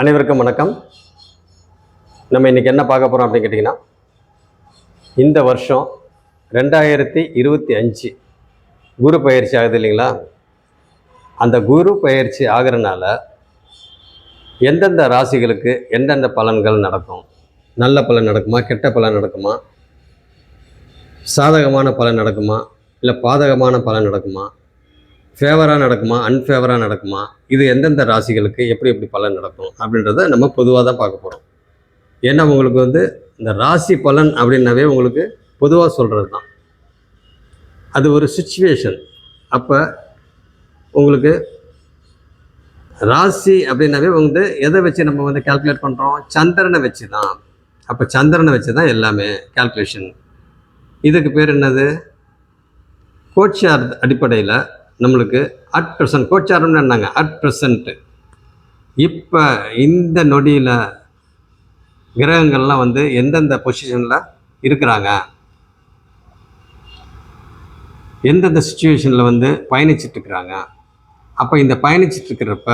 அனைவருக்கும் வணக்கம். நம்ம இன்றைக்கி என்ன பார்க்க போகிறோம் அப்படின்னு கேட்டிங்கன்னா இந்த வருஷம் ரெண்டாயிரத்தி இருபத்தி அஞ்சு குரு பயிற்சி ஆகுது இல்லைங்களா? அந்த குரு பயிற்சி ஆகிறனால எந்தெந்த ராசிகளுக்கு எந்தெந்த பலன்கள் நடக்கும்? நல்ல பலன் நடக்குமா? கெட்ட பலன் நடக்குமா? சாதகமான பலன் நடக்குமா? இல்லை பாதகமான பலன் நடக்குமா? ஃபேவராக நடக்குமா அன்ஃபேவராக நடக்குமா இது எந்தெந்த ராசிகளுக்கு எப்படி எப்படி பலன் நடக்கும் அப்படின்றத நம்ம பொதுவாக தான் பார்க்க போகிறோம் ஏன்னா உங்களுக்கு வந்து இந்த ராசி பலன் அப்படின்னாவே உங்களுக்கு பொதுவாக சொல்கிறது தான். அது ஒரு சுச்சுவேஷன் அப்போ உங்களுக்கு ராசி அப்படின்னாவே வந்து எதை வச்சு நம்ம வந்து கால்குலேட் பண்ணுறோம் சந்திரனை வச்சு தான் அப்போ சந்திரனை வச்சு தான் எல்லாமே கால்குலேஷன் இதுக்கு பேர் என்னது? கோட்சார் அடிப்படையில் நம்மளுக்கு அட் ப்ரெசன்ட் கோச்சாரம்னு என்னங்க அட் ப்ரெசண்ட்டு இப்போ இந்த நொடியில் கிரகங்கள்லாம் வந்து எந்தெந்த பொசிஷனில் இருக்கிறாங்க? எந்தெந்த சுச்சுவேஷனில் வந்து பயணிச்சிட்ருக்குறாங்க? அப்போ இந்த பயணிச்சிட்ருக்கிறப்ப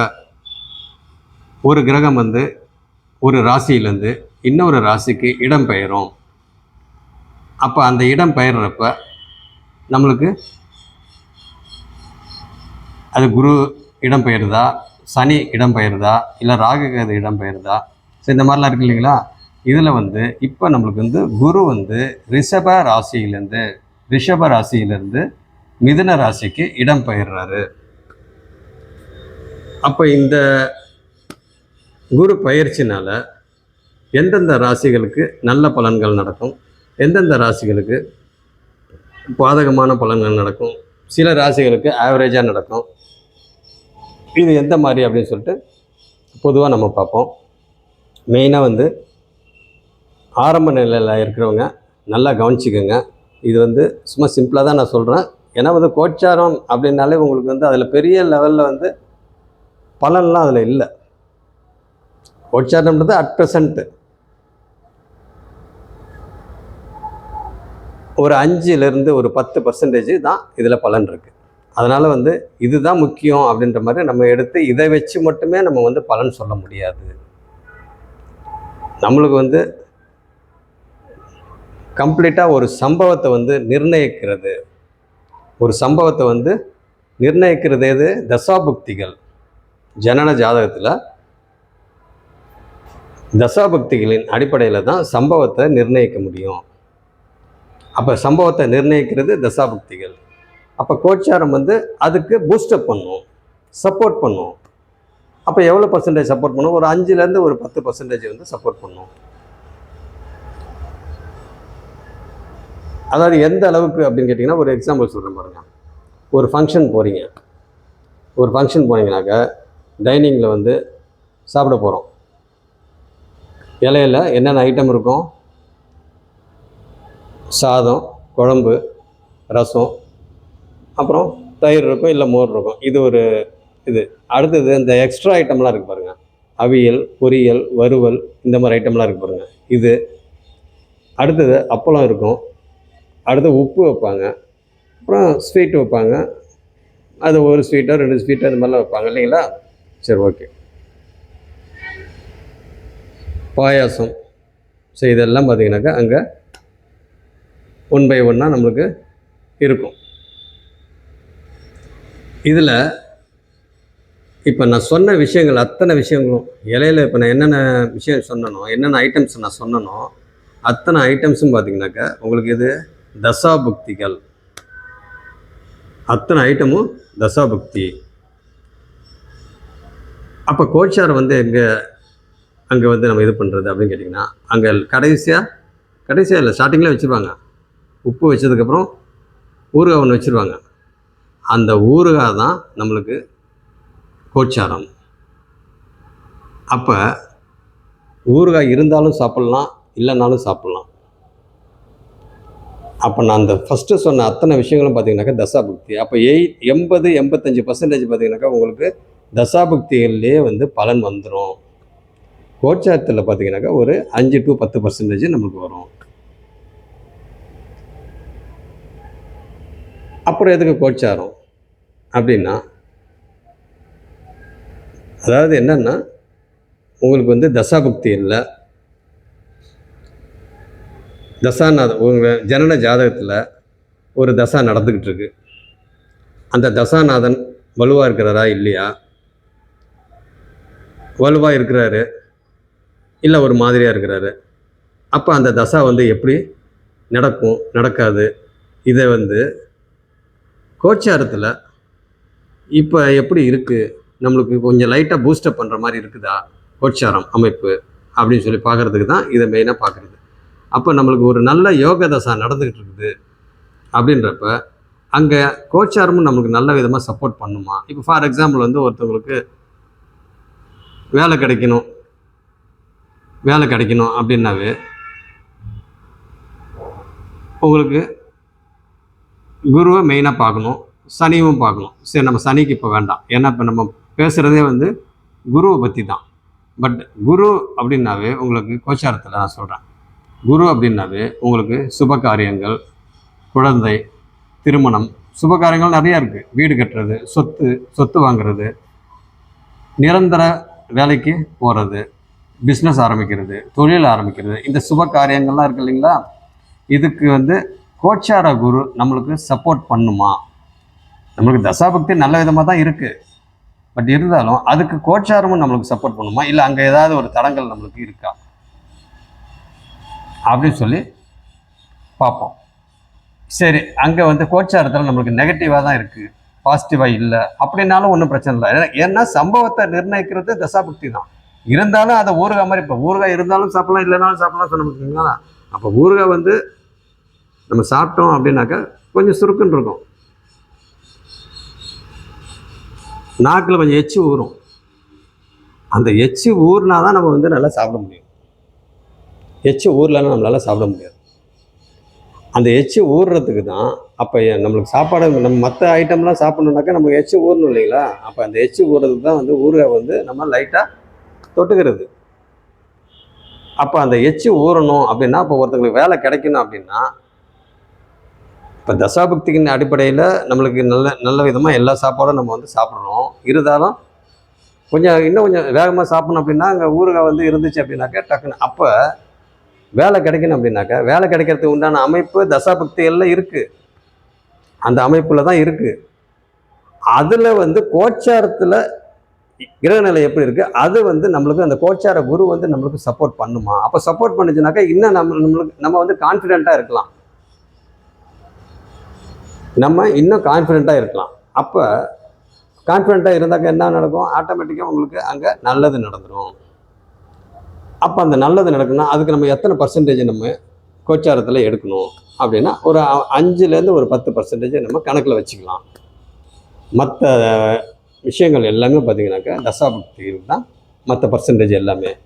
ஒரு கிரகம் வந்து ஒரு ராசியிலேருந்து இன்னொரு ராசிக்கு இடம் பெயரும் அப்போ அந்த இடம் பெயர்றப்ப நம்மளுக்கு அது குரு இடம் பெயருதா? சனி இடம் பெயருதா? இல்லை ராகுகேது இடம் பெயருதா? ஸோ இந்த மாதிரிலாம் இருக்கு இல்லைங்களா? இதில் வந்து இப்போ நம்மளுக்கு வந்து குரு வந்து ரிஷப ராசியிலேருந்து ரிஷப ராசியிலேருந்து மிதுன ராசிக்கு இடம் பெயர்றாரு. அப்போ இந்த குரு பயிற்சினால் எந்தெந்த ராசிகளுக்கு நல்ல பலன்கள் நடக்கும்? எந்தெந்த ராசிகளுக்கு பாதகமான பலன்கள் நடக்கும்? சில ராசிகளுக்கு ஆவரேஜாக நடக்கும். இது எந்த மாதிரி அப்படின்னு சொல்லிட்டு பொதுவாக நம்ம பார்ப்போம். மெயினாக வந்து ஆரம்ப நிலையில் இருக்கிறவங்க நல்லா கவனிச்சிக்கோங்க. இது வந்து சும்மா சிம்பிளாக தான் நான் சொல்கிறேன் ஏன்னா வந்து கோச்சாரம் அப்படின்னாலே உங்களுக்கு வந்து அதில் பெரிய லெவலில் வந்து பலன்லாம் அதில் இல்லை. கோச்சாரம்ன்றது அட் ப்ரெசண்ட்டு ஒரு அஞ்சுலேருந்து ஒரு பத்து பர்சன்டேஜ் தான் இதில் பலன் இருக்குது அதனால் வந்து இதுதான் முக்கியம் அப்படின்ற மாதிரி நம்ம எடுத்து இதை வச்சு மட்டுமே நம்ம வந்து பலன் சொல்ல முடியாது. நம்மளுக்கு வந்து கம்ப்ளீட்டாக ஒரு சம்பவத்தை வந்து நிர்ணயிக்கிறது. ஒரு சம்பவத்தை வந்து நிர்ணயிக்கிறது எது? தசாபுக்திகள். ஜனன ஜாதகத்தில் தசாபக்திகளின் அடிப்படையில் தான் சம்பவத்தை நிர்ணயிக்க முடியும். அப்போ சம்பவத்தை நிர்ணயிக்கிறது தசாபக்திகள். அப்போ கோச்சாரம் வந்து அதுக்கு பூஸ்டப் பண்ணும். சப்போர்ட் பண்ணும். அப்போ எவ்வளோ பர்சன்டேஜ் சப்போர்ட் பண்ணும்? ஒரு அஞ்சுலேருந்து ஒரு பத்து பர்சன்டேஜ் வந்து சப்போர்ட் பண்ணும். அதாவது எந்த அளவுக்கு அப்படின்னு கேட்டிங்கன்னா ஒரு எக்ஸாம்பிள் சொல்கிறேன் பாருங்க. ஒரு ஃபங்க்ஷன் போகிறீங்க ஒரு ஃபங்க்ஷன் போனீங்கனாக்கா டைனிங்கில் வந்து சாப்பிட போகிறோம் இலையில என்னென்ன ஐட்டம் இருக்கும்? சாதம் குழம்பு ரசம் அப்புறம் தயிர் இருக்கும் இல்லை மோர் இருக்கும். இது ஒரு இது. அடுத்தது இந்த எக்ஸ்ட்ரா ஐட்டம்லாம் இருக்குது பாருங்கள் அவியல் பொரியல் வறுவல் இந்த மாதிரி ஐட்டம்லாம் இருக்குது பாருங்கள் இது. அடுத்தது அப்பளம் இருக்கும். அடுத்து உப்பு வைப்பாங்க. அப்புறம் ஸ்வீட் வைப்பாங்க. அது ஒரு ஸ்வீட்டோ ரெண்டு ஸ்வீட்டோ இந்த மாதிரிலாம் வைப்பாங்க. இல்லைங்களா? சரி ஓகே பாயாசம் ஸோ இதெல்லாம் பார்த்தீங்கன்னாக்கா அங்கே ஒன் பை ஒன்னாக நம்மளுக்கு இருக்கும். இதில் இப்போ நான் சொன்ன விஷயங்கள் அத்தனை விஷயங்களும் இலையில இப்போ நான் என்னென்ன விஷயம் சொன்னனோ என்னென்ன ஐட்டம்ஸ் நான் சொன்னனோ அத்தனை ஐட்டம்ஸும் பார்த்தீங்கன்னாக்கா உங்களுக்கு இது தசாபுக்திகள். அத்தனை ஐட்டமும் தசாபுக்தி. அப்போ கோச்சார் வந்து எங்கே அங்கே வந்து நம்ம இது பண்ணுறது அப்படின்னு கேட்டிங்கன்னா அங்கே கடைசியாக கடைசியாக இல்லை ஸ்டார்டிங்கில் வச்சுருவாங்க. உப்பு வச்சதுக்கப்புறம் ஊறுகாய் ஒன்று வச்சுருவாங்க. அந்த ஊறுகாய் தான் நம்மளுக்கு கோச்சாரம். அப்போ ஊறுகாய் இருந்தாலும் சாப்பிட்லாம் இல்லைனாலும் சாப்பிட்லாம். அப்போ நான் அந்த ஃபஸ்ட்டு சொன்ன அத்தனை விஷயங்களும் பார்த்தீங்கன்னாக்கா தசாபுக்தி. அப்போ எயிட் எண்பது எண்பத்தஞ்சு பர்சன்டேஜ் பார்த்தீங்கன்னாக்கா உங்களுக்கு தசாபுக்திகள்லேயே வந்து பலன் வந்துடும் கோச்சாரத்தில் பார்த்தீங்கன்னாக்கா ஒரு அஞ்சு டு பத்து பர்சன்டேஜ் நமக்கு வரும். அப்புறம் எதுக்கு கோச்சாரம் அப்படின்னா அதாவது என்னென்னா உங்களுக்கு வந்து தசாபுக்தி இல்லை. தசாநாதம் உங்கள் ஜனன ஜாதகத்தில் ஒரு தசா நடந்துக்கிட்டு இருக்கு. அந்த தசாநாதன் வலுவாக இருக்கிறாரா இல்லையா? வலுவாக இருக்கிறாரு. இல்லை ஒரு மாதிரியாக இருக்கிறாரு. அப்போ அந்த தசா வந்து எப்படி நடக்கும் நடக்காது? இதை வந்து கோச்சாரத்தில் இப்போ எப்படி இருக்குது நம்மளுக்கு கொஞ்சம் லைட்டாக பூஸ்டப் பண்ணுற மாதிரி இருக்குதா? கோச்சாரம் அமைப்பு அப்படின்னு சொல்லி பார்க்குறதுக்கு தான் இதை மெயினாக பார்க்குறது அப்போ நம்மளுக்கு ஒரு நல்ல யோக தசா நடந்துக்கிட்டு இருக்குது அப்படின்றப்ப அங்கே கோச்சாரமும் நம்மளுக்கு நல்ல விதமாக சப்போர்ட் பண்ணுமா? இப்போ ஃபார் எக்ஸாம்பிள் வந்து ஒருத்தவங்களுக்கு வேலை கிடைக்கணும். வேலை கிடைக்கணும் அப்படின்னாவே உங்களுக்கு குருவை மெயினாக பார்க்கணும். சனியும் பார்க்கணும். சரி நம்ம சனிக்கு இப்போ வேண்டாம். ஏன்னா இப்போ நம்ம பேசுகிறதே வந்து குருவை பற்றி தான் பட் குரு அப்படின்னாவே உங்களுக்கு கோச்சாரத்தில் நான் சொல்கிறேன் குரு அப்படின்னாவே உங்களுக்கு சுப காரியங்கள் குழந்தை திருமணம் சுப காரியங்கள் நிறையா இருக்குது வீடு கட்டுறது சொத்து சொத்து வாங்குறது நிரந்தர வேலைக்கு போகிறது பிஸ்னஸ் ஆரம்பிக்கிறது தொழில் ஆரம்பிக்கிறது. இந்த சுப காரியங்கள்லாம் இருக்கு இல்லைங்களா? இதுக்கு வந்து கோச்சார குரு நம்மளுக்கு சப்போர்ட் பண்ணுமா? நம்மளுக்கு தசாபக்தி நல்ல விதமாக தான் இருக்குது பட் இருந்தாலும் அதுக்கு கோச்சாரமும் நம்மளுக்கு சப்போர்ட் பண்ணுமா? இல்லை அங்கே ஏதாவது ஒரு தடங்கள் நம்மளுக்கு இருக்கா? அப்படின்னு சொல்லி பார்ப்போம். சரி அங்கே வந்து கோச்சாரத்தில் நம்மளுக்கு நெகட்டிவாக தான் இருக்குது பாசிட்டிவாக இல்லை. அப்படின்னாலும் ஒன்றும் பிரச்சனை இல்லை. ஏன்னா- ஏன்னா சம்பவத்தை நிர்ணயிக்கிறது தசாபக்தி தான். இருந்தாலும் அதை ஊறுகாய் மாதிரி இப்போ ஊறுகாய் இருந்தாலும் சாப்பிடலாம் இல்லைனாலும் சாப்பிடலாம் சொன்ன பார்த்தீங்களா? அப்போ ஊறுகாய் வந்து நம்ம சாப்பிட்டோம் அப்படின்னாக்கா கொஞ்சம் சுருக்குன்னு இருக்கும். நாக்கில் கொஞ்சம் எச்சி ஊறும். அந்த எச்சு ஊறினா தான் நம்ம வந்து நல்லா சாப்பிட முடியும். எச்சி ஊறலன்னா நம்மளால் சாப்பிட முடியாது. அந்த எச்சி ஊறுறதுக்கு தான் அப்போ நம்மளுக்கு சாப்பாடு நம்ம மற்ற ஐட்டம்லாம் சாப்பிட்ணுனாக்கா நமக்கு எச்சி ஊறணும் இல்லைங்களா? அப்போ அந்த எச்சி ஊறுறதுக்கு தான் வந்து ஊரை வந்து நம்ம லைட்டாக தொட்டுக்கிறது. அப்போ அந்த எச்சி ஊறணும் அப்படின்னா இப்போ ஒருத்தங்களுக்கு வேலை கிடைக்கணும் அப்படின்னா இப்போ தசாபக்தியின் அடிப்படையில் நம்மளுக்கு நல்ல நல்ல விதமாக எல்லா சாப்பாடும் நம்ம வந்து சாப்பிட்றோம் இருந்தாலும் கொஞ்சம் இன்னும் கொஞ்சம் வேகமாக சாப்பிடணும் அப்படின்னா அங்கே ஊறுகாய் வந்து இருந்துச்சு அப்படின்னாக்கா டக்குன்னு அப்போ வேலை கிடைக்கணும் அப்படின்னாக்கா வேலை கிடைக்கிறதுக்கு உண்டான அமைப்பு தசாபக்திகளில் இருக்குது அந்த அமைப்பில் தான் இருக்குது அதில் வந்து கோச்சாரத்தில் கிரகநிலை எப்படி இருக்குது அது வந்து நம்மளுக்கு அந்த கோச்சார குரு வந்து நம்மளுக்கு சப்போர்ட் பண்ணுமா? அப்போ சப்போர்ட் பண்ணுச்சுனாக்கா இன்னும் நம்ம நம்மளுக்கு நம்ம வந்து கான்ஃபிடெண்ட்டாக இருக்கலாம். நம்ம இன்னும் கான்ஃபிடெண்ட்டாக இருக்கலாம். அப்போ கான்ஃபிடெண்ட்டாக இருந்தாக்க என்ன நடக்கும்? ஆட்டோமேட்டிக்காக உங்களுக்கு அங்கே நல்லது நடந்துடும் அப்போ அந்த நல்லது நடக்குன்னா அதுக்கு நம்ம எத்தனை பர்சன்டேஜ் நம்ம கோச்சாரத்தில் எடுக்கணும்? அப்படின்னா ஒரு அ- அஞ்சுலேருந்து ஒரு பத்து பர்சன்டேஜ் நம்ம கணக்கில் வச்சுக்கலாம். மற்ற விஷயங்கள் எல்லாமே பார்த்திங்கனாக்கா தசாபக்தி தான் மற்ற பர்சன்டேஜ் எல்லாமே.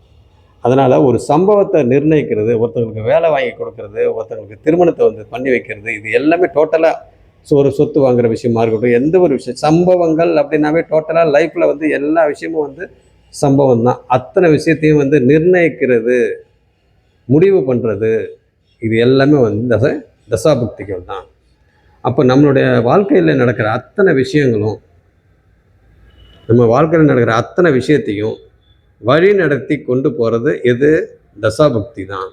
அதனால் ஒரு சம்பவத்தை நிர்ணயிக்கிறது ஒருத்தங்களுக்கு வேலை வாங்கி கொடுக்கறது ஒருத்தங்களுக்கு திருமணத்தை வந்து பண்ணி வைக்கிறது இது எல்லாமே டோட்டலாக ஒரு சொத்து வாங்குற விஷயமா இருக்கட்டும் எந்த ஒரு விஷயம் சம்பவங்கள் அப்படின்னாவே டோட்டலாக லைஃப்பில் வந்து எல்லா விஷயமும் வந்து சம்பவம் தான். அத்தனை விஷயத்தையும் வந்து நிர்ணயிக்கிறது முடிவு பண்ணுறது இது எல்லாமே வந்து தச தசாபக்திகள் தான். அப்போ நம்மளுடைய வாழ்க்கையில் நடக்கிற அத்தனை விஷயங்களும் நம்ம வாழ்க்கையில் நடக்கிற அத்தனை விஷயத்தையும் வழி நடத்தி கொண்டு போகிறது எது? தசாபக்தி தான்.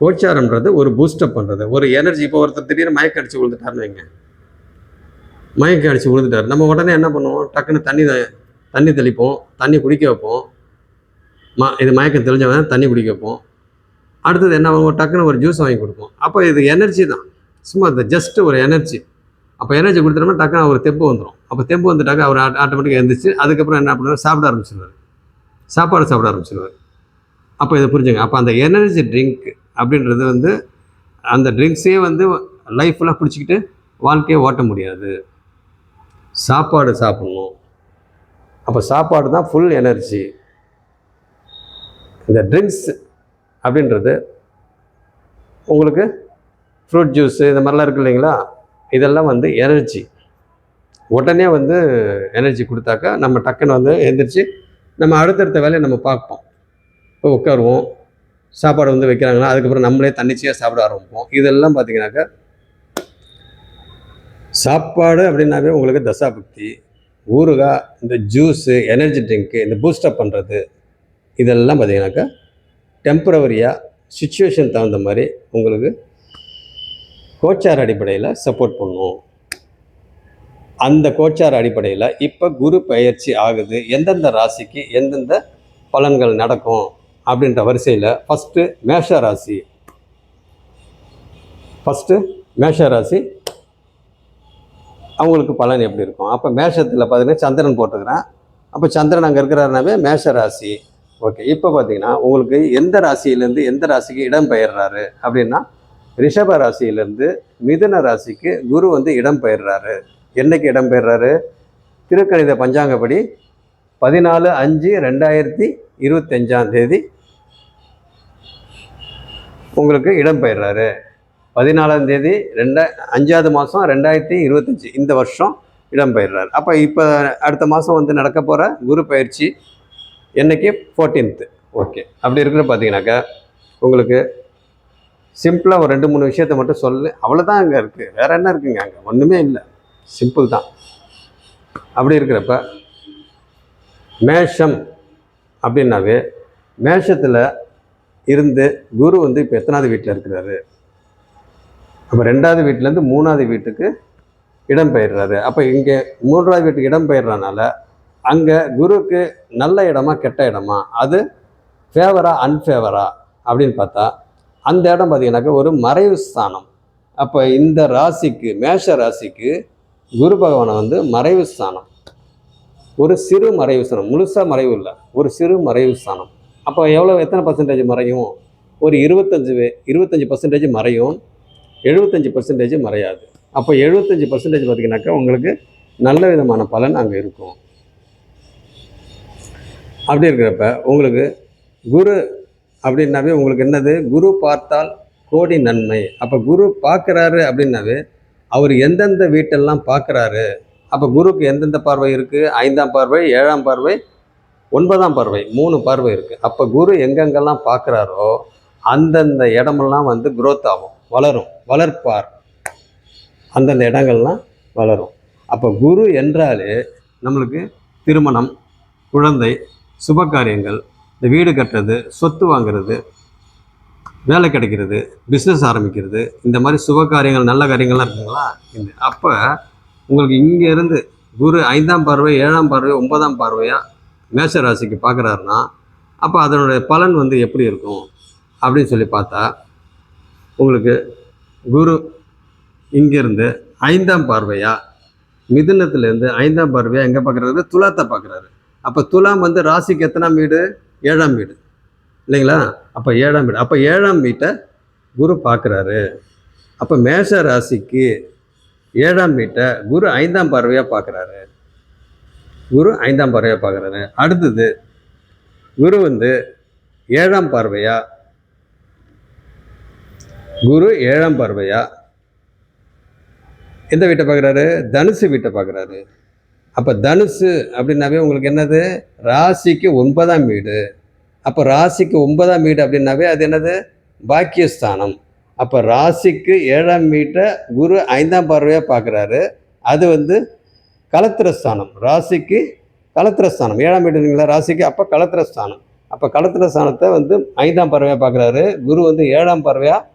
கோச்சாரம்ன்றது ஒரு பூஸ்டப் பண்ணுறது ஒரு எனர்ஜி இப்போ ஒருத்தர் திடீர்னு மயக்க அடிச்சு விழுந்துட்டாருன்னு வைங்க. மயக்க அடிச்சு விழுந்துட்டார். நம்ம உடனே என்ன பண்ணுவோம்? டக்குன்னு தண்ணி த- தண்ணி தெளிப்போம். தண்ணி குடிக்க வைப்போம். ம இது மயக்கம் தெளிஞ்சவன் தண்ணி குடிக்க வைப்போம். அடுத்தது என்ன பண்ணுவோம்? டக்குன்னு ஒரு ஜூஸ் வாங்கி கொடுப்போம். அப்போ இது எனர்ஜி தான். சும்மா இந்த ஜஸ்ட் ஒரு எனர்ஜி அப்போ எனர்ஜி கொடுத்துட்டோம்னா டக்குன்னு அவர் தெம்பு வந்துடும் அப்போ தெம்பு வந்துட்டாக்க அவர் ஆட்டோமேட்டிக்காக எழுந்திரிச்சு அதுக்கப்புறம் என்ன பண்ணுவார்? சாப்பிட ஆரம்பிச்சிடுவார் சாப்பாடு சாப்பிட ஆரம்பிச்சிடுவார் அப்போ இதை புரிஞ்சுங்க. அப்போ அந்த எனர்ஜி ட்ரிங்க் அப்படின்றது வந்து அந்த ட்ரிங்க்ஸே வந்து லைஃப்லாம் குடிச்சிக்கிட்டு வாழ்க்கையை ஓட்ட முடியாது. சாப்பாடு சாப்பிடணும். அப்போ சாப்பாடு தான் ஃபுல் எனர்ஜி இந்த ட்ரிங்க்ஸ் அப்படின்றது உங்களுக்கு ஃப்ரூட் ஜூஸு இந்த மாதிரிலாம் இருக்கு இல்லைங்களா? இதெல்லாம் வந்து எனர்ஜி உடனே வந்து எனர்ஜி கொடுத்தாக்கா நம்ம டக்குன்னு வந்து எழுந்திரிச்சு நம்ம அடுத்தடுத்த வேலையை நம்ம பார்ப்போம். இப்போ உட்காருவோம். சாப்பாடு வந்து வைக்கிறாங்கன்னா அதுக்கப்புறம் நம்மளே தன்னிச்சையாக சாப்பிட ஆரம்பிப்போம். இதெல்லாம் பார்த்தீங்கன்னாக்கா சாப்பாடு அப்படின்னாவே உங்களுக்கு தசாபக்தி ஊறுகாய் இந்த ஜூஸு எனர்ஜி ட்ரிங்க்கு இந்த பூஸ்டப் பண்ணுறது இதெல்லாம் பார்த்தீங்கன்னாக்கா டெம்பரவரியாக சுச்சுவேஷன் தகுந்த மாதிரி உங்களுக்கு கோச்சார் அடிப்படையில் சப்போர்ட் பண்ணும். அந்த கோச்சார் அடிப்படையில் இப்போ குரு பயிற்சி ஆகுது. எந்தெந்த ராசிக்கு எந்தெந்த பலன்கள் நடக்கும்? அப்படின்ற வரிசையில் ஃபஸ்ட்டு மேஷ ராசி. ஃபஸ்ட்டு மேஷ ராசி. அவங்களுக்கு பலன் எப்படி இருக்கும்? அப்போ மேஷத்தில் பார்த்தீங்கன்னா சந்திரன் போட்டுக்கிறேன் அப்போ சந்திரன் அங்கே இருக்கிறாருனாவே மேஷ ராசி. ஓகே இப்போ பார்த்தீங்கன்னா உங்களுக்கு எந்த ராசியிலேருந்து எந்த ராசிக்கு இடம் பெயர்றாரு அப்படின்னா ரிஷப ராசியிலேருந்து மிதுன ராசிக்கு குரு வந்து இடம் பெயர்றாரு. என்னைக்கு இடம் பெயர்றாரு? திருக்கணித பஞ்சாங்கப்படி பதினாலு அஞ்சு ரெண்டாயிரத்தி இருபத்தஞ்சாம் தேதி உங்களுக்கு இடம்பெயர்றாரு. பதினாலாம் தேதி ரெண்டா அஞ்சாவது மாதம் ரெண்டாயிரத்தி இருபத்தஞ்சி இந்த வருஷம் இடம்பெயர்றாரு. அப்போ இப்போ அடுத்த மாதம் வந்து நடக்க போகிற குரு பயிற்சி என்றைக்கு ஃபோர்டீன்த்து ஓகே அப்படி இருக்கிற பார்த்தீங்கன்னாக்கா உங்களுக்கு சிம்பிளாக ஒரு ரெண்டு மூணு விஷயத்த மட்டும் சொல்லு. அவ்வளோதான் அங்கே இருக்குது வேறு என்ன இருக்குங்க அங்கே? ஒன்றுமே இல்லை. சிம்பிள் தான். அப்படி இருக்கிறப்ப மேஷம் அப்படின்னாவே மேஷத்தில் இருந்து குரு வந்து இப்போ எத்தனாவது வீட்டில் இருக்கிறாரு? அப்போ ரெண்டாவது வீட்டிலேருந்து மூணாவது வீட்டுக்கு இடம் பெயர்றாரு. அப்போ இங்கே மூன்றாவது வீட்டுக்கு இடம் பெயர்றனால அங்கே குருவுக்கு நல்ல இடமா கெட்ட இடமா அது ஃபேவரா அன்ஃபேவரா அப்படின்னு பார்த்தா அந்த இடம் பார்த்தீங்கன்னாக்கா ஒரு மறைவு ஸ்தானம். அப்போ இந்த ராசிக்கு மேஷ ராசிக்கு குரு பகவானை வந்து மறைவு ஸ்தானம். ஒரு சிறு மறைவு ஸ்தானம். முழுசாக மறைவு இல்லை. ஒரு சிறு மறைவு ஸ்தானம். அப்போ எவ்வளோ எத்தனை பர்சன்டேஜ் மறையும்? ஒரு இருபத்தஞ்சு இருபத்தஞ்சி பர்சன்டேஜ் மறையும். எழுபத்தஞ்சி பர்சன்டேஜ் மறையாது. அப்போ எழுபத்தஞ்சி பர்சன்டேஜ் பார்த்தீங்கன்னாக்கா உங்களுக்கு நல்ல விதமான பலன் அங்கே இருக்கும். அப்படி இருக்கிறப்ப உங்களுக்கு குரு அப்படின்னாவே உங்களுக்கு என்னது? குரு பார்த்தால் கோடி நன்மை. அப்போ குரு பார்க்குறாரு அப்படின்னாவே அவர் எந்தெந்த வீட்டெல்லாம் பார்க்குறாரு? அப்போ குருக்கு எந்தெந்த பார்வை இருக்குது ஐந்தாம் பார்வை ஏழாம் பார்வை ஒன்பதாம் பார்வை மூணு பார்வை இருக்குது அப்போ குரு எங்கெங்கெல்லாம் பார்க்குறாரோ அந்தந்த இடமெல்லாம் வந்து குரோத் ஆகும் வளரும் வளர்ப்பார். அந்தந்த இடங்கள்லாம் வளரும். அப்போ குரு என்றாலே நம்மளுக்கு திருமணம் குழந்தை சுப காரியங்கள் இந்த வீடு கட்டுறது சொத்து வாங்குறது வேலை கிடைக்கிறது பிஸ்னஸ் ஆரம்பிக்கிறது இந்த மாதிரி சுப காரியங்கள் நல்ல காரியங்கள்லாம் இருக்குங்களா? இந்த அப்போ உங்களுக்கு இங்கேருந்து குரு ஐந்தாம் பார்வை ஏழாம் பார்வை ஒன்பதாம் பார்வையாக மேஷ ராசிக்கு பார்க்குறாருன்னா அப்போ அதனுடைய பலன் வந்து எப்படி இருக்கும் அப்படின்னு சொல்லி பார்த்தா உங்களுக்கு குரு இங்கேருந்து ஐந்தாம் பார்வையாக மிதுனத்துலேருந்து ஐந்தாம் பார்வையாக எங்கே பார்க்குறாரு? துலாத்தை பார்க்குறாரு. அப்போ துலாம் வந்து ராசிக்கு எத்தனாம் வீடு? ஏழாம் வீடு. இல்லைங்களா? அப்போ ஏழாம் வீடு. அப்போ ஏழாம் வீட்டை குரு பார்க்குறாரு. அப்போ மேஷ ராசிக்கு ஏழாம் வீட்டை குரு ஐந்தாம் பார்வையாக பார்க்குறாரு. குரு ஐந்தாம் பார்வையாக பார்க்குறாரு. அடுத்தது குரு வந்து ஏழாம் பார்வையா? குரு ஏழாம் பார்வையா? எந்த வீட்டை பார்க்குறாரு? தனுசு வீட்டை பார்க்குறாரு. அப்போ தனுசு அப்படின்னாவே உங்களுக்கு என்னது? ராசிக்கு ஒன்பதாம் வீடு. அப்போ ராசிக்கு ஒன்பதாம் வீடு அப்படின்னாவே அது என்னது? பாக்கியஸ்தானம். அப்போ ராசிக்கு ஏழாம் வீட்டை குரு ஐந்தாம் பார்வையாக பார்க்குறாரு. அது வந்து கலத்திரஸ்தானம். ராசிக்கு கலத்திரஸ்தானம். ஏழாம் வீடு இல்லைங்களா ராசிக்கு அப்போ கலத்திரஸ்தானம். அப்போ கலத்திரஸ்தானத்தை வந்து ஐந்தாம் பறவையாக பார்க்குறாரு. குரு வந்து ஏழாம் பறவையாக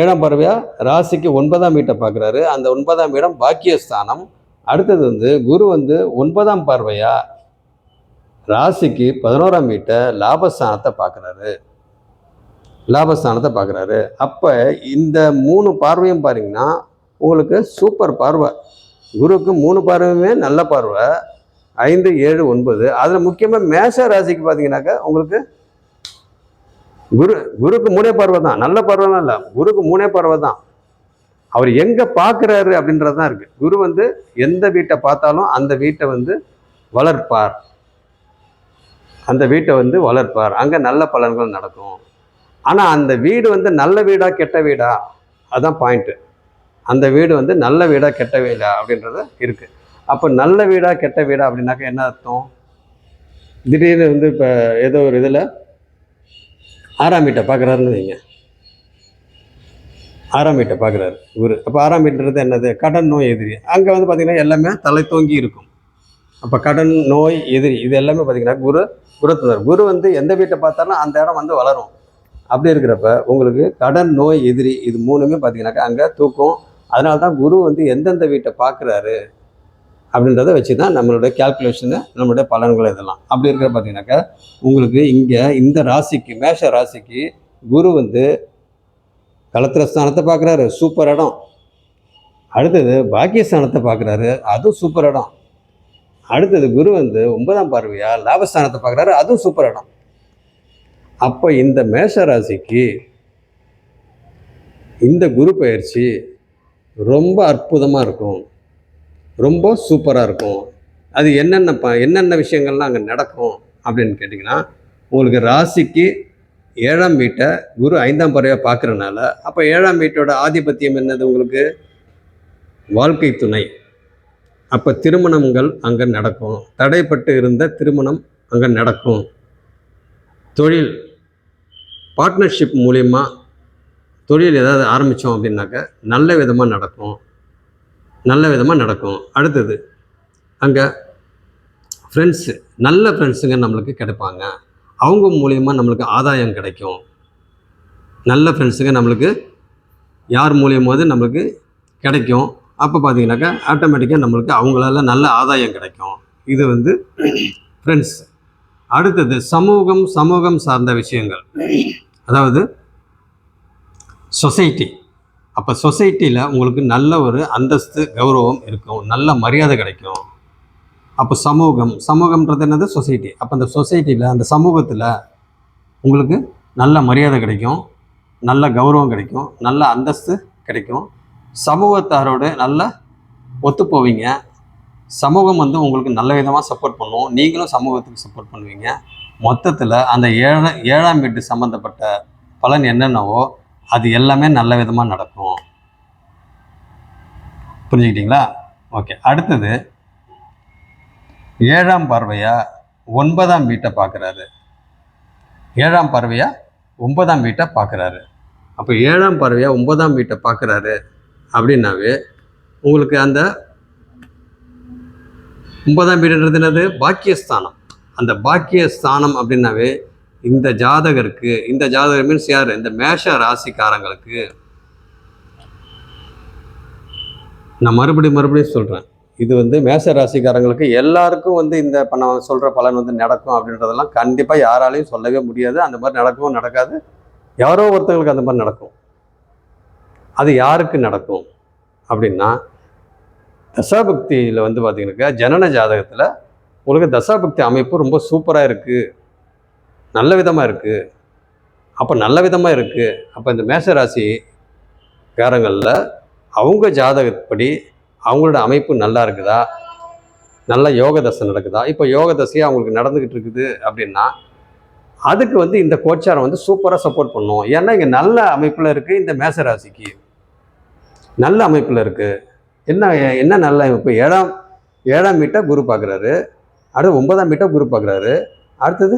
ஏழாம் பறவையாக ராசிக்கு ஒன்பதாம் வீட்டை பார்க்குறாரு. அந்த ஒன்பதாம் இடம் பாக்கியஸ்தானம். அடுத்தது வந்து குரு வந்து ஒன்பதாம் பார்வையா ராசிக்கு பதினோராம் வீட்டை லாபஸ்தானத்தை பார்க்குறாரு. லாபஸ்தானத்தை பார்க்குறாரு. அப்போ இந்த மூணு பார்வையும் பாருங்கன்னா உங்களுக்கு சூப்பர் பார்வை. குருவுக்கு மூணு பார்வையுமே நல்ல பார்வை. ஐந்து ஏழு ஒன்பது. அதில் முக்கியமாக மேஷ ராசிக்கு பார்த்தீங்கன்னாக்கா உங்களுக்கு குரு குருக்கு மூணே பார்வை தான் நல்ல பார்வைலாம் இல்லை. குருக்கு மூணே பார்வை தான் அவர் எங்கே பார்க்குறாரு அப்படின்றது தான் இருக்குது குரு வந்து எந்த வீட்டை பார்த்தாலும் அந்த வீட்டை வந்து வளர்ப்பார். அந்த வீட்டை வந்து வளர்ப்பார். அங்கே நல்ல பலன்கள் நடக்கும். ஆனால் அந்த வீடு வந்து நல்ல வீடா கெட்ட வீடா? அதுதான் பாயிண்ட்டு அந்த வீடு வந்து நல்ல வீடாக கெட்ட வீடா அப்படின்றது இருக்குது அப்போ நல்ல வீடாக கெட்ட வீடா அப்படின்னாக்கா என்ன அர்த்தம்? திடீர்னு வந்து இப்போ ஏதோ ஒரு இதில் ஆறாம் வீட்டை பார்க்குறாருன்னு வைங்க. ஆறாம் வீட்டை பார்க்குறாரு குரு அப்போ ஆறாம் வீட்டுன்றது என்னது? கடன் நோய் எதிரி. அங்கே வந்து பார்த்திங்கன்னா எல்லாமே தலை தோங்கி இருக்கும். அப்போ கடன் நோய் எதிரி இது எல்லாமே பார்த்திங்கன்னா குரு குருத்துவர் குரு வந்து எந்த வீட்டை பார்த்தாலும் அந்த இடம் வந்து வளரும். அப்படி இருக்கிறப்ப உங்களுக்கு கடன் நோய் எதிரி இது மூணுமே பார்த்தீங்கன்னாக்கா அங்கே தூக்கும் அதனால தான் குரு வந்து எந்தெந்த வீட்டை பார்க்குறாரு அப்படின்றத வச்சு தான் நம்மளுடைய கேல்குலேஷனு நம்மளுடைய பலன்கள் இதெல்லாம். அப்படி இருக்கிற பார்த்தீங்கன்னாக்கா உங்களுக்கு இங்கே இந்த ராசிக்கு மேஷ ராசிக்கு குரு வந்து களத்திர ஸ்தானத்தை பார்க்குறாரு சூப்பர் இடம். அடுத்தது பாக்கியஸ்தானத்தை பார்க்குறாரு அதுவும் சூப்பர் இடம். அடுத்தது குரு வந்து ஒன்பதாம் பார்வையா லாபஸ்தானத்தை பார்க்குறாரு அதுவும் சூப்பர் இடம். அப்போ இந்த மேஷ ராசிக்கு இந்த குரு பயிற்சி ரொம்ப அற்புதமாக இருக்கும். ரொம்ப சூப்பராக இருக்கும். அது என்னென்ன ப என்னென்ன விஷயங்கள்லாம் அங்கே நடக்கும் அப்படின்னு கேட்டிங்கன்னா உங்களுக்கு ராசிக்கு ஏழாம் வீட்டை குரு ஐந்தாம் பறவையாக பார்க்குறனால அப்போ ஏழாம் வீட்டோட ஆதிபத்தியம் என்னது உங்களுக்கு? வாழ்க்கை துணை. அப்போ திருமணங்கள் அங்கே நடக்கும். தடைப்பட்டு இருந்த திருமணம் அங்கே நடக்கும். தொழில் பார்ட்னர்ஷிப் மூலயமா தொழில் ஏதாவது ஆரம்பித்தோம் அப்படின்னாக்க நல்ல விதமாக நடக்கும். நல்ல விதமாக நடக்கும். அடுத்தது அங்கே ஃப்ரெண்ட்ஸு நல்ல ஃப்ரெண்ட்ஸுங்க நம்மளுக்கு கிடைப்பாங்க. அவங்க மூலியமாக நம்மளுக்கு ஆதாயம் கிடைக்கும். நல்ல ஃப்ரெண்ட்ஸுங்க நம்மளுக்கு யார் மூலியமாவது நம்மளுக்கு கிடைக்கும். அப்போ பார்த்தீங்கன்னாக்கா ஆட்டோமேட்டிக்காக நம்மளுக்கு அவங்களால நல்ல ஆதாயம் கிடைக்கும். இது வந்து ஃப்ரெண்ட்ஸ் அடுத்தது சமூகம் சமூகம் சார்ந்த விஷயங்கள். அதாவது சொசைட்டி. அப்போ சொசைட்டியில் உங்களுக்கு நல்ல ஒரு அந்தஸ்து கௌரவம் இருக்கும். நல்ல மரியாதை கிடைக்கும். அப்போ சமூகம் சமூகம்ன்றது என்னது? சொசைட்டி. அப்போ அந்த சொசைட்டியில் அந்த சமூகத்தில் உங்களுக்கு நல்ல மரியாதை கிடைக்கும். நல்ல கௌரவம் கிடைக்கும். நல்ல அந்தஸ்து கிடைக்கும். சமூகத்தாரோடு நல்ல ஒத்து போவீங்க சமூகம் வந்து உங்களுக்கு நல்ல விதமாக சப்போர்ட் பண்ணுவோம் நீங்களும் சமூகத்துக்கு சப்போர்ட் பண்ணுவீங்க. மொத்தத்தில் அந்த ஏழ ஏழாம் வீட்டு சம்மந்தப்பட்ட பலன் என்னென்னவோ அது எல்லாமே நல்ல விதமாக நடக்கும். புரிஞ்சுக்கிட்டீங்களா? ஓகே. அடுத்தது ஏழாம் பார்வையாக ஒன்பதாம் வீட்டை பார்க்குறாரு. ஏழாம் பார்வையாக ஒன்பதாம் வீட்டை பார்க்குறாரு. அப்போ ஏழாம் பார்வையாக ஒன்பதாம் வீட்டை பார்க்குறாரு அப்படின்னாவே உங்களுக்கு அந்த ஒன்பதாம் வீடுன்றது என்னது? பாக்கியஸ்தானம். அந்த பாக்கியஸ்தானம் அப்படின்னாவே இந்த ஜாதகருக்கு இந்த ஜாதகர் மீன்ஸ் யார்? இந்த மேஷ ராசிக்காரங்களுக்கு நான் மறுபடியும் மறுபடியும் சொல்கிறேன் இது வந்து மேஷ ராசிக்காரங்களுக்கு எல்லாருக்கும் வந்து இந்த இப்போ நான் சொல்கிற பலன் வந்து நடக்கும் அப்படின்றதெல்லாம் கண்டிப்பாக யாராலையும் சொல்லவே முடியாது. அந்த மாதிரி நடக்கவும் நடக்காது. யாரோ ஒருத்தங்களுக்கு அந்த மாதிரி நடக்கும். அது யாருக்கு நடக்கும்? அப்படின்னா தசாபக்தியில் வந்து பார்த்தீங்கன்னாக்கா ஜனன ஜாதகத்தில் உங்களுக்கு தசாபக்தி அமைப்பு ரொம்ப சூப்பராக இருக்குது நல்ல விதமாக இருக்குது அப்போ நல்ல விதமாக இருக்குது அப்போ இந்த மேசராசி காரங்களில் அவங்க ஜாதகப்படி அவங்களோட அமைப்பு நல்லா இருக்குதா? நல்ல யோக தசை நடக்குதா? இப்போ யோக தசையாக அவங்களுக்கு நடந்துக்கிட்டு இருக்குது அப்படின்னா அதுக்கு வந்து இந்த கோச்சாரம் வந்து சூப்பராக சப்போர்ட் பண்ணும். ஏன்னா இங்கே நல்ல அமைப்பில் இருக்குது இந்த மேசராசிக்கு நல்ல அமைப்பில் இருக்குது என்ன என்ன நல்ல அமைப்பு? ஏழாம் ஏழாம் மீட்டாக குரு பார்க்குறாரு. அடுத்து ஒன்பதாம் மீட்டாக குரு பார்க்குறாரு. அடுத்தது?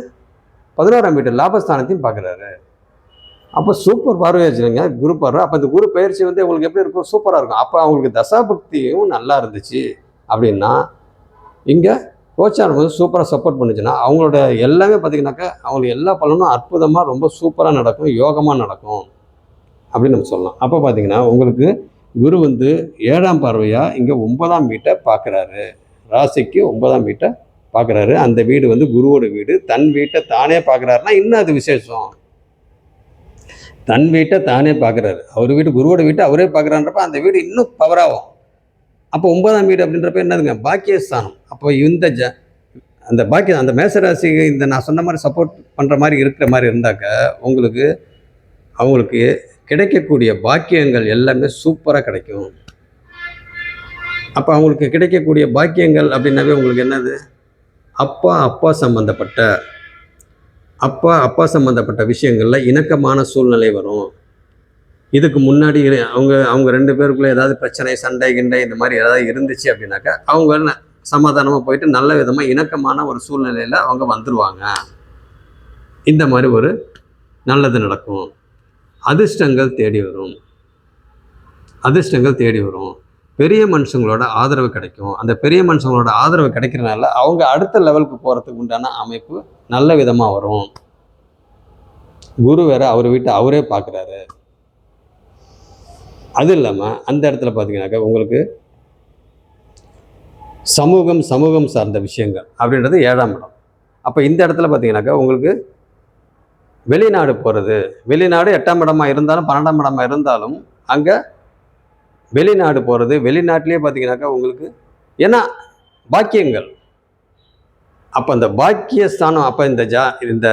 பதினோராம் வீட்டு லாபஸ்தானத்தையும் பார்க்குறாரு. அப்போ சூப்பர் பார்வை வச்சுருங்க குரு பார்வை. அப்போ இந்த குரு பயிற்சி வந்து உங்களுக்கு எப்படி இருக்கும்? சூப்பராக இருக்கும். அப்போ அவங்களுக்கு தசாபக்தியும் நல்லா இருந்துச்சு. அப்படின்னா இங்கே கோச்சாரம் வந்து சூப்பராக சப்போர்ட் பண்ணுச்சுன்னா அவங்களோட எல்லாமே பார்த்தீங்கன்னாக்கா அவங்களுக்கு எல்லா பலனும் அற்புதமாக ரொம்ப சூப்பராக நடக்கும் யோகமாக நடக்கும். அப்படின்னு நம்ம சொல்லலாம். அப்போ பார்த்தீங்கன்னா உங்களுக்கு குரு வந்து ஏழாம் பார்வையாக இங்கே ஒன்பதாம் வீட்டை பார்க்குறாரு. ராசிக்கு ஒன்பதாம் வீட்டை பார்க்குறாரு அந்த வீடு வந்து குருவோட வீடு. தன் வீட்டை தானே பார்க்குறாருன்னா இன்னும் அது விசேஷம். தன் வீட்டை தானே பார்க்குறாரு அவர் வீட்டு குருவோட வீட்டை அவரே பார்க்குறான்றப்ப அந்த வீடு இன்னும் பவராகும் அப்போ ஒன்பதாம் வீடு அப்படின்றப்ப என்னதுங்க? பாக்கியஸ்தானம். அப்போ இந்த ஜ அந்த பாக்கியம் அந்த மேசராசி இந்த நான் சொன்ன மாதிரி சப்போர்ட் பண்ணுற மாதிரி இருக்கிற மாதிரி இருந்தாக்க உங்களுக்கு அவங்களுக்கு கிடைக்கக்கூடிய பாக்கியங்கள் எல்லாமே சூப்பராக கிடைக்கும். அப்போ அவங்களுக்கு கிடைக்கக்கூடிய பாக்கியங்கள் அப்படின்னாவே உங்களுக்கு என்னது? அப்பா அப்பா சம்பந்தப்பட்ட அப்பா அப்பா சம்மந்தப்பட்ட விஷயங்களில் இணக்கமான சூழ்நிலை வரும். இதுக்கு முன்னாடி அவங்க அவங்க ரெண்டு பேருக்குள்ளே ஏதாவது பிரச்சனை சண்டை கிண்டை இந்த மாதிரி ஏதாவது இருந்துச்சு அப்படின்னாக்கா அவங்க சமாதானமாக போயிட்டு நல்ல விதமாக இணக்கமான ஒரு சூழ்நிலையில் அவங்க வந்துடுவாங்க இந்த மாதிரி ஒரு நல்லது நடக்கும். அதிர்ஷ்டங்கள் தேடி வரும். அதிர்ஷ்டங்கள் தேடி வரும். பெரிய மனுஷங்களோட ஆதரவு கிடைக்கும். அந்த பெரிய மனுஷங்களோட ஆதரவு கிடைக்கிறனால அவங்க அடுத்த லெவலுக்கு போகிறதுக்கு உண்டான அமைப்பு நல்ல விதமாக வரும். குரு வேற அவர் வீட்டை அவரே பார்க்குறாரு அது இல்லாமல் அந்த இடத்துல பார்த்தீங்கன்னாக்கா உங்களுக்கு சமூகம் சமூகம் சார்ந்த விஷயங்கள் அப்படின்றது ஏழாம் இடம். அப்போ இந்த இடத்துல பார்த்தீங்கன்னாக்கா உங்களுக்கு வெளிநாடு போகிறது வெளிநாடு எட்டாம் இடமாக இருந்தாலும் பன்னெண்டாம் இடமாக இருந்தாலும் அங்கே வெளிநாடு போகிறது வெளிநாட்டிலே பார்த்தீங்கன்னாக்கா உங்களுக்கு ஏன்னா பாக்கியங்கள். அப்போ அந்த பாக்கியஸ்தானம் அப்போ இந்த ஜா இந்த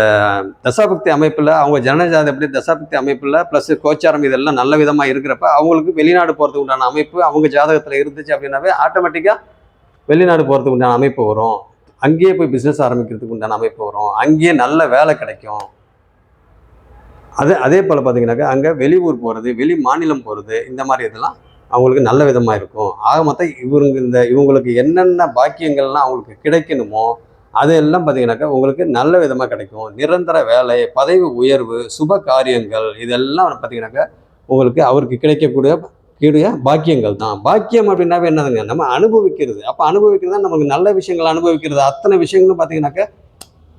தசாபக்தி அமைப்பில் அவங்க ஜனஜாத எப்படி தசாபக்தி அமைப்பில் ப்ளஸ் கோச்சாரம் இதெல்லாம் நல்ல விதமாக இருக்கிறப்ப அவங்களுக்கு வெளிநாடு போகிறதுக்கு உண்டான அமைப்பு அவங்க ஜாதகத்தில் இருந்துச்சு அப்படின்னாவே ஆட்டோமேட்டிக்காக வெளிநாடு போகிறதுக்கு உண்டான அமைப்பு வரும். அங்கேயே போய் பிஸ்னஸ் ஆரம்பிக்கிறதுக்கு உண்டான அமைப்பு வரும். அங்கேயே நல்ல வேலை கிடைக்கும். அது அதே போல் பார்த்தீங்கன்னாக்கா அங்கே வெளியூர் போகிறது வெளி மாநிலம் போகிறது இந்த மாதிரி இதெல்லாம் அவங்களுக்கு நல்ல விதமாக இருக்கும். ஆக மொத்தம் இவங்க இந்த இவங்களுக்கு என்னென்ன பாக்கியங்கள்லாம் அவங்களுக்கு கிடைக்கணுமோ அதெல்லாம் பார்த்தீங்கன்னாக்கா உங்களுக்கு நல்ல விதமாக கிடைக்கும். நிரந்தர வேலை பதவி உயர்வு சுப காரியங்கள் இதெல்லாம் பார்த்தீங்கன்னாக்கா உங்களுக்கு அவருக்கு கிடைக்கக்கூடிய கூடிய பாக்கியங்கள் தான். பாக்கியம் அப்படின்னாவே என்னதுங்க? நம்ம அனுபவிக்கிறது. அப்போ அனுபவிக்கிறது தான் நமக்கு நல்ல விஷயங்கள் அனுபவிக்கிறது. அத்தனை விஷயங்களும் பார்த்தீங்கன்னாக்கா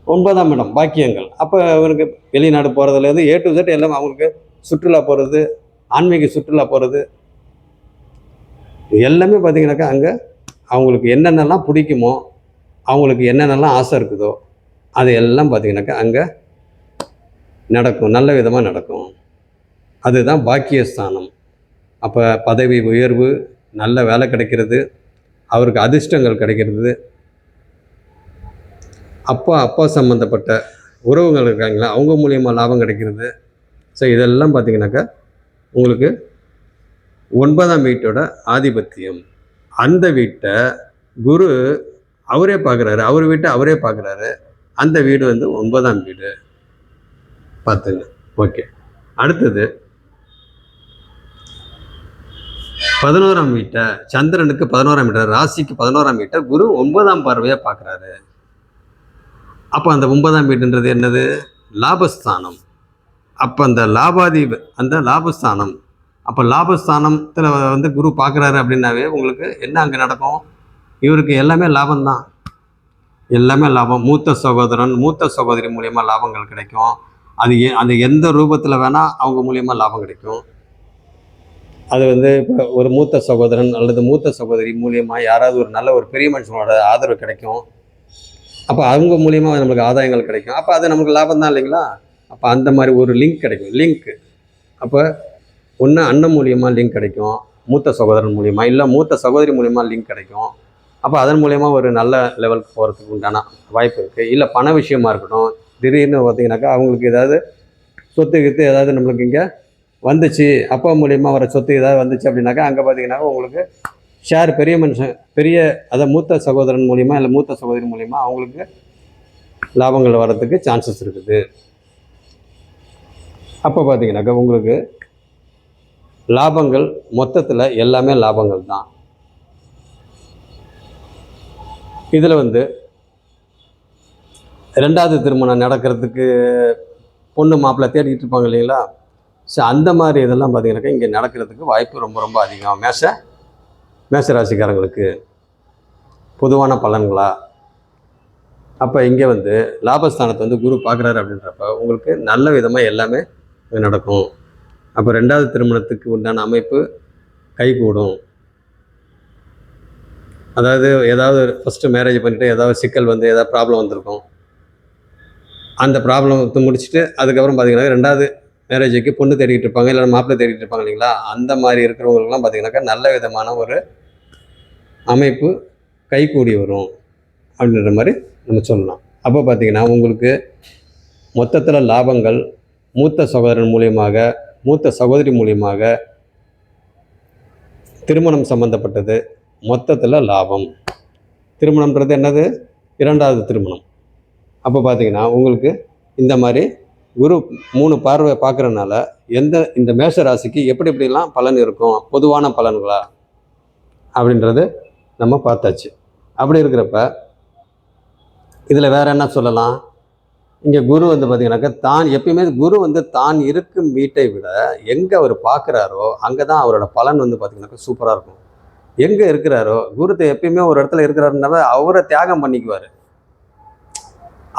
ஒன்பதாம் இடம் பாக்கியங்கள். அப்போ அவருக்கு வெளிநாடு போகிறதுலேருந்து ஏ டு Z எல்லாம் அவங்களுக்கு சுற்றுலா போகிறது ஆன்மீக சுற்றுலா போகிறது எல்லாமே பார்த்திங்கனாக்கா அங்கே அவங்களுக்கு என்னென்னலாம் பிடிக்குமோ அவங்களுக்கு என்னென்னலாம் ஆசை இருக்குதோ அது எல்லாம் பார்த்தீங்கன்னாக்கா அங்கே நடக்கும். நல்ல விதமாக நடக்கும். அதுதான் பாக்கியஸ்தானம். அப்போ பதவி உயர்வு நல்ல வேலை கிடைக்கிறது அவருக்கு அதிர்ஷ்டங்கள் கிடைக்கிறது. அப்பா அப்பா சம்மந்தப்பட்ட உறவுகள் இருக்காங்களா அவங்க மூலியமாக லாபம் கிடைக்கிறது. ஸோ இதெல்லாம் பார்த்திங்கனாக்கா உங்களுக்கு ஒன்பதாம் வீட்டோட ஆதிபத்தியம். அந்த வீட்டை குரு அவரே பார்க்குறாரு அவர் வீட்டை அவரே பார்க்குறாரு அந்த வீடு வந்து ஒன்பதாம் வீடு. பார்த்துங்க ஓகே. அடுத்தது பதினோராம் வீட்டை சந்திரனுக்கு பதினோராம் வீட்டை ராசிக்கு பதினோராம் வீட்டை குரு ஒன்பதாம் பார்வையாக பார்க்குறாரு அப்போ அந்த ஒன்பதாம் வீடுன்றது என்னது? லாபஸ்தானம். அப்போ அந்த லாபாதி அந்த லாபஸ்தானம் அப்போ லாபஸ்தானத்தில் வந்து குரு பார்க்குறாரு அப்படின்னாவே உங்களுக்கு என்ன அங்கே நடக்கும்? இவருக்கு எல்லாமே லாபம்தான். எல்லாமே லாபம். மூத்த சகோதரன் மூத்த சகோதரி மூலியமாக லாபங்கள் கிடைக்கும். அது எ அது எந்த ரூபத்தில் வேணால் அவங்க மூலியமாக லாபம் கிடைக்கும். அது வந்து இப்போ ஒரு மூத்த சகோதரன் அல்லது மூத்த சகோதரி மூலியமாக யாராவது ஒரு நல்ல ஒரு பெரிய மனுஷனோட ஆதரவு கிடைக்கும். அப்போ அவங்க மூலியமாக நமக்கு ஆதாயங்கள் கிடைக்கும். அப்போ அது நமக்கு லாபம் தான் இல்லைங்களா? அப்போ அந்த மாதிரி ஒரு லிங்க் கிடைக்கும். லிங்க். அப்போ ஒன்று அண்ணன் மூலியமாக லிங்க் கிடைக்கும் மூத்த சகோதரன் மூலியமாக இல்லை மூத்த சகோதரி மூலியமாக லிங்க் கிடைக்கும். அப்போ அதன் மூலயமா ஒரு நல்ல லெவலுக்கு போகிறதுக்கு உண்டான வாய்ப்பு இருக்குது இல்லை பண விஷயமா இருக்கட்டும் திடீர்னு பார்த்தீங்கன்னாக்கா அவங்களுக்கு ஏதாவது சொத்து கித்து ஏதாவது நம்மளுக்கு இங்கே வந்துச்சு அப்பா மூலியமாக வர சொத்து ஏதாவது வந்துச்சு அப்படின்னாக்கா அங்கே பார்த்தீங்கன்னா உங்களுக்கு ஷேர் பெரிய மனுஷன் பெரிய அதை மூத்த சகோதரன் மூலியமாக இல்லை மூத்த சகோதரி மூலியமாக அவங்களுக்கு லாபங்கள் வர்றதுக்கு சான்சஸ் இருக்குது. அப்போ பார்த்தீங்கன்னாக்கா உங்களுக்கு லாபங்கள் மொத்தத்தில் எல்லாமே லாபங்கள் தான். இதில் வந்து ரெண்டாவது திருமணம் நடக்கிறதுக்கு பொண்ணு மாப்பிள்ளை தேடிக்கிட்டு இருப்பாங்க இல்லைங்களா? ஸோ அந்த மாதிரி இதெல்லாம் பார்த்தீங்கன்னாக்கா இங்கே நடக்கிறதுக்கு வாய்ப்பு ரொம்ப ரொம்ப அதிகம். மேஷ மேஷ ராசிக்காரங்களுக்கு பொதுவான பலன்களா? அப்போ இங்கே வந்து லாபஸ்தானத்தை வந்து குரு பார்க்குறாரு அப்படின்றப்ப உங்களுக்கு நல்ல விதமாக எல்லாமே நடக்கும். அப்போ ரெண்டாவது திருமணத்துக்கு உண்டான அமைப்பு கைகூடும். அதாவது ஏதாவது ஃபஸ்ட்டு மேரேஜ் பண்ணிவிட்டு ஏதாவது சிக்கல் வந்து ஏதாவது ப்ராப்ளம் வந்திருக்கும். அந்த ப்ராப்ளத்தை முடிச்சுட்டு அதுக்கப்புறம் பார்த்தீங்கன்னா ரெண்டாவது மேரேஜுக்கு பொண்ணு தேடிக்கிட்டு இருப்பாங்க இல்லை மாப்பிள்ளை தேடிக்கிட்டு இருப்பாங்க இல்லைங்களா? அந்த மாதிரி இருக்கிறவங்களுக்குலாம் பார்த்தீங்கன்னாக்கா நல்ல விதமான ஒரு அமைப்பு கைகூடி வரும் அப்படின்ற மாதிரி நம்ம சொல்லலாம். அப்போ பார்த்தீங்கன்னா உங்களுக்கு மொத்தத்தில் லாபங்கள் மூத்த சகோதரன் மூலியமாக மூத்த சகோதரி மூலியமாக திருமணம் சம்பந்தப்பட்டது. மொத்தத்தில் லாபம். திருமணம்ன்றது என்னது? இரண்டாவது திருமணம். அப்போ பார்த்தீங்கன்னா உங்களுக்கு இந்த மாதிரி குரு மூணு பார்வை பார்க்குறனால எந்த இந்த மேஷ ராசிக்கு எப்படி எப்படிலாம் பலன் இருக்கும்? பொதுவான பலன்களா? அப்படின்றது நம்ம பார்த்தாச்சு. அப்படி இருக்கிறப்ப இதில் வேற என்ன சொல்லலாம்? இங்கே குரு வந்து பார்த்தீங்கன்னாக்கா தான் எப்பயுமே குரு வந்து தான் இருக்கும் வீட்டை விட எங்கே அவர் பார்க்குறாரோ அங்கே தான் அவரோட பலன் வந்து பார்த்திங்கனாக்கா சூப்பராக இருக்கும். எங்கே இருக்கிறாரோ குருத்தை எப்பயுமே ஒரு இடத்துல இருக்கிறாருனால அவரை தியாகம் பண்ணிக்குவார்.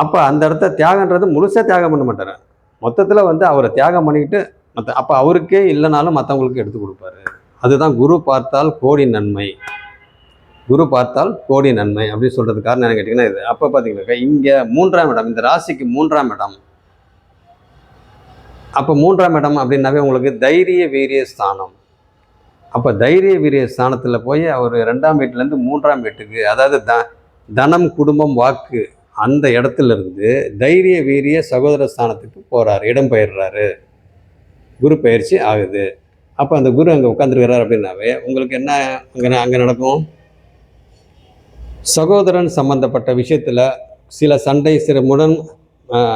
அப்போ அந்த இடத்த தியாகன்றது முழுசாக தியாகம் பண்ண மாட்டார். மொத்தத்தில் வந்து அவரை தியாகம் பண்ணிக்கிட்டு மற்ற அப்போ அவருக்கே இல்லைனாலும் மற்றவங்களுக்கு எடுத்து கொடுப்பாரு. அதுதான் குரு பார்த்தால் கோடி நன்மை. குரு பார்த்தால் கோடி நன்மை அப்படின்னு சொல்கிறது காரணம் என்ன கேட்டிங்கன்னா இது. அப்போ பார்த்தீங்கன்னாக்கா இங்கே மூன்றாம் இடம் இந்த ராசிக்கு மூன்றாம் இடம். அப்போ மூன்றாம் இடம் அப்படின்னாவே உங்களுக்கு தைரிய வீரிய ஸ்தானம். அப்போ தைரிய வீரிய ஸ்தானத்தில் போய் அவர் ரெண்டாம் வீட்டிலேருந்து மூன்றாம் வீட்டுக்கு அதாவது த தனம் குடும்பம் வாக்கு அந்த இடத்துல இருந்து தைரிய வீரிய சகோதர ஸ்தானத்துக்கு போகிறார் இடம் பெயர்றாரு. குரு பயிற்சி ஆகுது. அப்போ அந்த குரு அங்கே உட்காந்துருக்கிறார் அப்படின்னாவே உங்களுக்கு என்ன அங்கே அங்கே நடக்கும்? சகோதரன் சம்பந்தப்பட்ட விஷயத்தில் சில சண்டை சில முரண்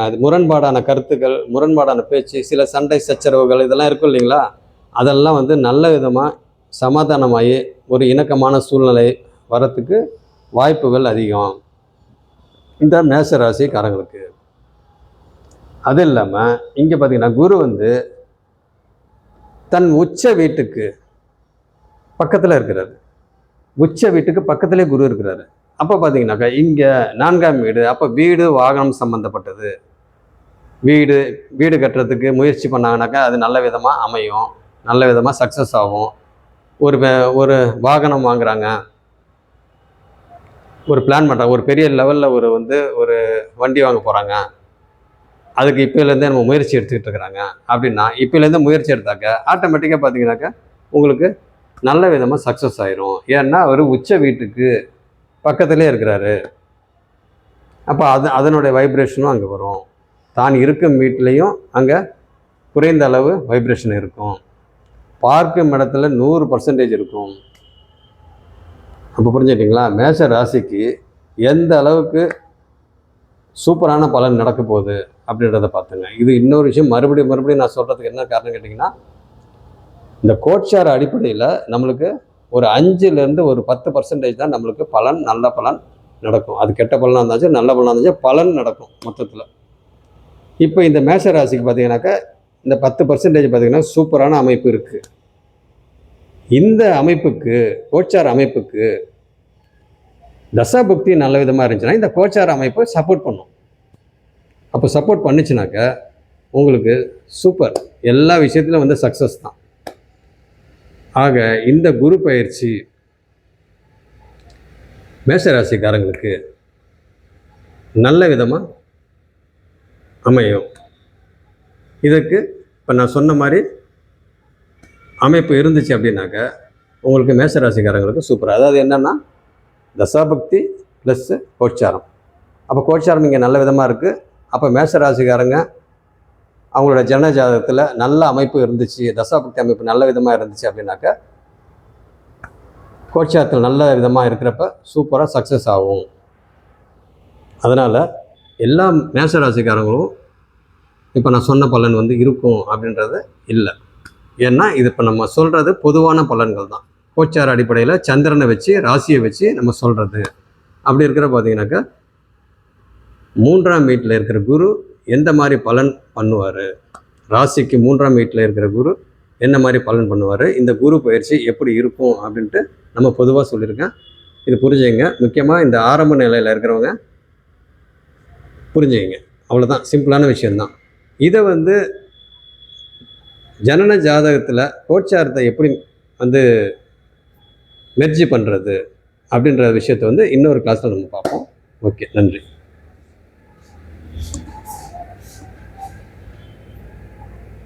அது முரண்பாடான கருத்துக்கள் முரண்பாடான பேச்சு சில சண்டை சச்சரவுகள் இதெல்லாம் இருக்கும் இல்லைங்களா? அதெல்லாம் வந்து நல்ல விதமாக சமாதானமாகி ஒரு இணக்கமான சூழ்நிலை வரத்துக்கு வாய்ப்புகள் அதிகம். இந்த மேச ராசிக்காரங்களுக்கு அது இல்லாமல் இங்கே பார்த்தீங்கன்னா குரு வந்து தன் உச்ச வீட்டுக்கு பக்கத்தில் இருக்கிறது உச்ச வீட்டுக்கு பக்கத்திலே குரு இருக்கிறாரு. அப்போ பார்த்தீங்கன்னாக்கா இங்கே நான்காம் வீடு அப்போ வீடு வாகனம் சம்மந்தப்பட்டது வீடு வீடு கட்டுறதுக்கு முயற்சி பண்ணாங்கனாக்கா அது நல்ல விதமாக அமையும். நல்ல விதமாக சக்ஸஸ் ஆகும். ஒரு ஒரு வாகனம் வாங்குறாங்க. ஒரு பிளான் பண்ணுறாங்க ஒரு பெரிய லெவலில் ஒரு வந்து ஒரு வண்டி வாங்க போகிறாங்க அதுக்கு இப்போலேருந்தே நம்ம முயற்சி எடுத்துக்கிட்டு இருக்கிறாங்க. அப்படின்னா இப்போலேருந்து முயற்சி எடுத்தாக்க ஆட்டோமேட்டிக்காக பார்த்தீங்கன்னாக்கா உங்களுக்கு நல்ல விதமாக சக்ஸஸ் ஆயிரும். ஏன்னா அவர் உச்ச வீட்டுக்கு பக்கத்துலேயே இருக்கிறாரு. அப்போ அது அதனுடைய வைப்ரேஷனும் அங்கே வரும். தான் இருக்கும் வீட்லேயும் அங்கே குறைந்த அளவு வைப்ரேஷன் இருக்கும். பார்க்கும் இடத்துல நூறு பர்சன்டேஜ் இருக்கும். அப்போ புரிஞ்சுக்கிட்டீங்களா? மேஷ ராசிக்கு எந்த அளவுக்கு சூப்பரான பலன் நடக்க போகுது அப்படின்றத பார்த்துங்க. இது இன்னொரு விஷயம் மறுபடியும் மறுபடியும் நான் சொல்கிறதுக்கு என்ன காரணம் கேட்டிங்கன்னா இந்த கோட்சார் அடிப்படையில் நம்மளுக்கு ஒரு அஞ்சுலேருந்து ஒரு பத்து பர்சன்டேஜ் தான் நம்மளுக்கு பலன் நல்ல பலன் நடக்கும். அது கெட்ட பலனாக இருந்தாச்சும் நல்ல பலனாக இருந்தாச்சும் பலன் நடக்கும் மொத்தத்தில். இப்போ இந்த மேஷ ராசிக்கு பார்த்தீங்கன்னாக்கா இந்த பத்து பர்சன்டேஜ் பார்த்தீங்கன்னா சூப்பரான அமைப்பு இருக்குது இந்த அமைப்புக்கு கோச்சார் அமைப்புக்கு தசா புக்தி நல்ல விதமாக இருந்துச்சுன்னா இந்த கோச்சார் அமைப்பு சப்போர்ட் பண்ணும். அப்போ சப்போர்ட் பண்ணுச்சுனாக்க உங்களுக்கு சூப்பர் எல்லா விஷயத்துலையும் வந்து சக்ஸஸ் தான். ஆக இந்த குரு பயிற்சி மேசராசிக்காரங்களுக்கு நல்ல விதமாக அமையும். இதுக்கு இப்போ நான் சொன்ன மாதிரி அமைப்பு இருந்துச்சு அப்படின்னாக்க உங்களுக்கு மேசராசிக்காரங்களுக்கு சூப்பர் அதாவது என்னென்னா தசாபக்தி ப்ளஸ்ஸு கோச்சாரம். அப்போ கோச்சாரம் இங்கே நல்ல விதமாக இருக்குது அப்போ மேசராசிக்காரங்க அவங்களோட ஜன ஜாதகத்தில் நல்ல அமைப்பு இருந்துச்சு தசாபக்தி அமைப்பு நல்ல விதமாக இருந்துச்சு அப்படின்னாக்க கோச்சாரத்தில் நல்ல விதமாக இருக்கிறப்ப சூப்பராக சக்ஸஸ் ஆகும். அதனால் எல்லா மேசராசிக்காரங்களும் இப்போ நான் சொன்ன பலன் வந்து இருக்கும் அப்படின்றது இல்லை. ஏன்னா இது இப்போ நம்ம சொல்கிறது பொதுவான பலன்கள் தான். கோச்சார அடிப்படையில் சந்திரனை வச்சு ராசியை வச்சு நம்ம சொல்கிறது அப்படி இருக்கிற பார்த்தீங்கன்னாக்கா மூன்றாம் வீட்டில் இருக்கிற குரு எந்த மாதிரி பலன் பண்ணுவார்? ராசிக்கு மூன்றாம் வீட்டில் இருக்கிற குரு என்ன மாதிரி பலன் பண்ணுவார்? இந்த குரு பயிற்சி எப்படி இருக்கும் அப்படின்ட்டு நம்ம பொதுவாக சொல்லியிருக்கேன். இது புரிஞ்சுங்க முக்கியமாக இந்த ஆரம்ப நிலையில் இருக்கிறவங்க புரிஞ்சுங்க அவ்வளோதான் சிம்பிளான விஷயந்தான் இதை வந்து ஜனன ஜாதகத்தில் கோச்சாரத்தை எப்படி வந்து மெர்ஜி பண்ணுறது அப்படின்ற விஷயத்தை வந்து இன்னொரு கிளாஸில் நம்ம பார்ப்போம். ஓகே. நன்றி.